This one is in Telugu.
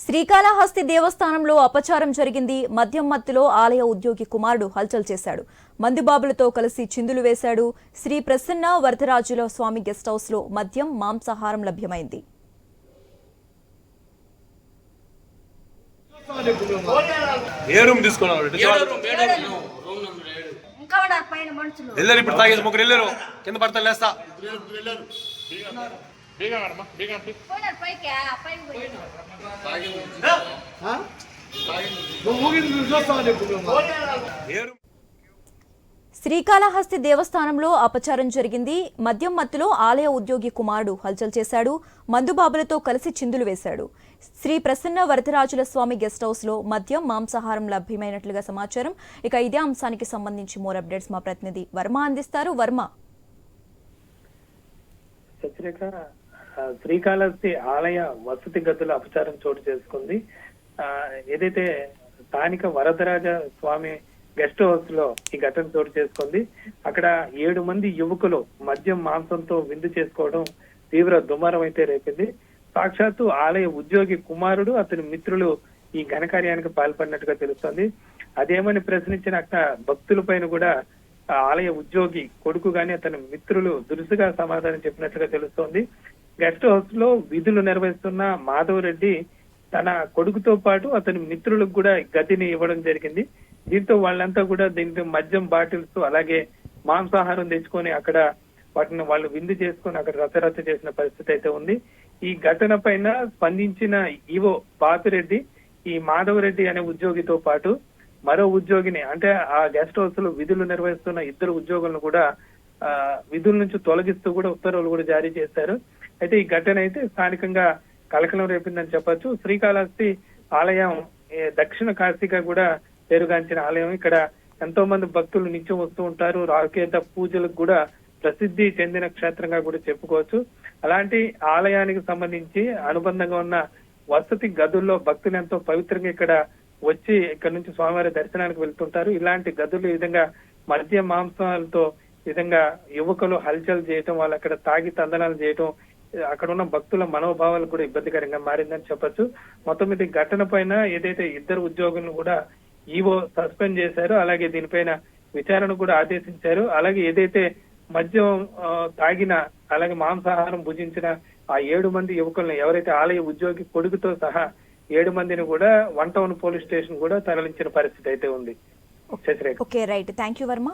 శ్రీకాళహస్తి దేవస్థానంలో అపచారం జరిగింది. మద్యం మత్తులో ఆలయ ఉద్యోగి కుమారుడు హల్చల్ చేశాడు. మందుబాబులతో కలిసి చిందులు వేశాడు. శ్రీ ప్రసన్న వరదరాజుల స్వామి గెస్ట్ హౌస్లో మద్యం మాంసాహారం లభ్యమైంది. ఏ రూమ్ తీసుకున్నావు? కింద పడతా లేస్తా. శ్రీకాళహస్తి దేవస్థానంలో అపచారం జరిగింది. మద్యం మత్తులో ఆలయ ఉద్యోగి కుమారుడు హల్చల్ చేశాడు. మందుబాబులతో కలిసి చిందులు వేశాడు. శ్రీ ప్రసన్న వరదరాజుల స్వామి గెస్ట్ హౌస్లో మద్యం మాంసాహారం లభ్యమైనట్లుగా సమాచారం. ఇక ఇదే అంశానికి సంబంధించి మోర్ అప్డేట్స్ మా ప్రతినిధి వర్మ అందిస్తారు. వర్మ. శ్రీకాళహస్తి ఆలయ వసతి గదుల అపచారం చోటు చేసుకుంది. ఆ, ఏదైతే స్థానిక వరదరాజ స్వామి గెస్ట్ హౌస్లో ఈ ఘటన చోటు చేసుకుంది. అక్కడ ఏడు మంది యువకులు మద్యం మాంసంతో విందు చేసుకోవడం తీవ్ర దుమారం అయితే రేపింది. సాక్షాత్తు ఆలయ ఉద్యోగి కుమారుడు అతని మిత్రులు ఈ ఘనకార్యానికి పాల్పడినట్టుగా తెలుస్తోంది. అదేమని ప్రశ్నించిన అక్కడ భక్తుల పైన కూడా ఆలయ ఉద్యోగి కొడుకు గాని అతని మిత్రులు దురుసుగా సమాధానం చెప్పినట్లుగా తెలుస్తోంది. గెస్ట్ హౌస్లో విధులు నిర్వహిస్తున్న మాధవ్ రెడ్డి తన కొడుకుతో పాటు అతని మిత్రులకు కూడా గదిని ఇవ్వడం జరిగింది. దీంతో వాళ్ళంతా కూడా దీంతో మద్యం బాటిల్స్ అలాగే మాంసాహారం తెచ్చుకొని అక్కడ వాటిని వాళ్ళు విందు చేసుకొని అక్కడ రచరచ చేసిన పరిస్థితి అయితే ఉంది. ఈ ఘటన పైన స్పందించిన ఈవో బాపిరెడ్డి ఈ మాధవరెడ్డి అనే ఉద్యోగితో పాటు మరో ఉద్యోగిని అంటే ఆ గెస్ట్ హౌస్లో విధులు నిర్వహిస్తున్న ఇద్దరు ఉద్యోగులను కూడా ఆ, విధుల నుంచి తొలగిస్తూ కూడా ఉత్తర్వులు కూడా జారీ చేశారు. అయితే ఈ ఘటన అయితే స్థానికంగా కలకలం రేపిందని చెప్పొచ్చు. శ్రీకాళహస్తి ఆలయం దక్షిణ కాశీగా కూడా పేరుగాంచిన ఆలయం. ఇక్కడ ఎంతో మంది భక్తులు నిత్యం వస్తూ ఉంటారు. రాకేత పూజలకు కూడా ప్రసిద్ధి చెందిన క్షేత్రంగా కూడా చెప్పుకోవచ్చు. అలాంటి ఆలయానికి సంబంధించి అనుబంధంగా ఉన్న వసతి గదుల్లో భక్తులు ఎంతో పవిత్రంగా ఇక్కడ వచ్చి ఇక్కడ నుంచి స్వామివారి దర్శనానికి వెళ్తుంటారు. ఇలాంటి గదులు ఈ విధంగా మద్య మాంసాలతో విధంగా యువకులు హల్చల్ చేయటం వాళ్ళు అక్కడ తాగి తందనాలు చేయటం అక్కడ ఉన్న భక్తుల మనోభావాలు కూడా ఇబ్బందికరంగా మారిందని చెప్పొచ్చు. మొత్తం ఈ ఘటన పైన ఏదైతే ఇద్దరు ఉద్యోగులను కూడా ఈవో సస్పెండ్ చేశారో అలాగే దీనిపైన విచారణ కూడా ఆదేశించారు. అలాగే ఏదైతే మద్యం తాగిన అలాగే మాంసాహారం భుజించిన ఆ ఏడు మంది యువకులను ఎవరైతే ఆలయ ఉద్యోగి కొడుకుతో సహా ఏడు మందిని కూడా వన్ టౌన్ పోలీస్ స్టేషన్ కూడా తరలించిన పరిస్థితి అయితే ఉంది. Okay right. Thank you Varma.